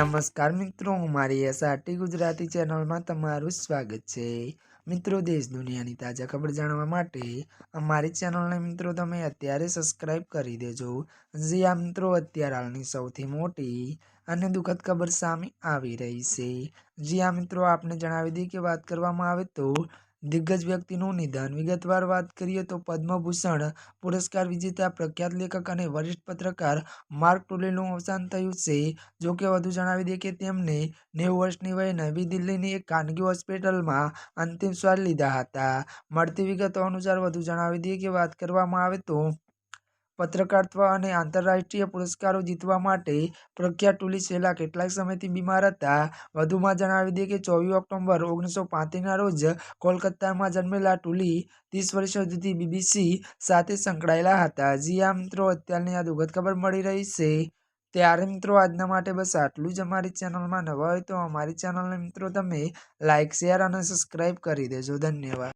નમસ્કાર મિત્રો, હું મારી એસઆરટી ગુજરાતી ચેનલમાં તમારું સ્વાગત છે. મિત્રો, દેશ દુનિયાની તાજા ખબર જાણવા માટે અમારી ચેનલને મિત્રો તમે અત્યારે સબસ્ક્રાઇબ કરી દેજો. જે આ મિત્રો, અત્યારે હાલની સૌથી મોટી અને દુઃખદ ખબર સામે આવી રહી છે. જે આ મિત્રો, આપને જણાવી દઈએ કે વાત કરવામાં આવે તો દિગ્ગજ વ્યક્તિનું નિધન વિગતવાર વાત કરીએ તો પદ્મભૂષણ પુરસ્કાર વિજેતા પ્રખ્યાત લેખક અને વરિષ્ઠ પત્રકાર માર્ક ટુલેનું અવસાન થયું છે. જો કે વધુ જણાવી દઈએ કે તેમને નેવું વર્ષની વયે નવી દિલ્હીની એક ખાનગી હોસ્પિટલમાં અંતિમ શ્વાસ લીધા હતા. મળતી વિગતો અનુસાર વધુ જણાવી દઈએ કે વાત કરવામાં આવે તો પત્રકારત્વ અને આંતરરાષ્ટ્રીય પુરસ્કારો જીતવા માટે પ્રખ્યાત ટુલી છેલ્લા કેટલાક સમયથી બીમાર હતા. વધુમાં જણાવી દઈએ કે ચોવીસ ઓક્ટોબર ઓગણીસો પાંત્રીસના રોજ કોલકાતામાં જન્મેલા ટુલી ત્રીસ વર્ષ સુધી બીબીસી સાથે સંકળાયેલા હતા. જી આ મિત્રો, અત્યારની આ દુઃખદ ખબર મળી રહી છે. ત્યારે મિત્રો, આજના માટે બસ આટલું જ અમારી ચેનલમાં નવા હોય તો અમારી ચેનલને મિત્રો તમે લાઇક શેર અને સબસ્ક્રાઈબ કરી દેજો. ધન્યવાદ.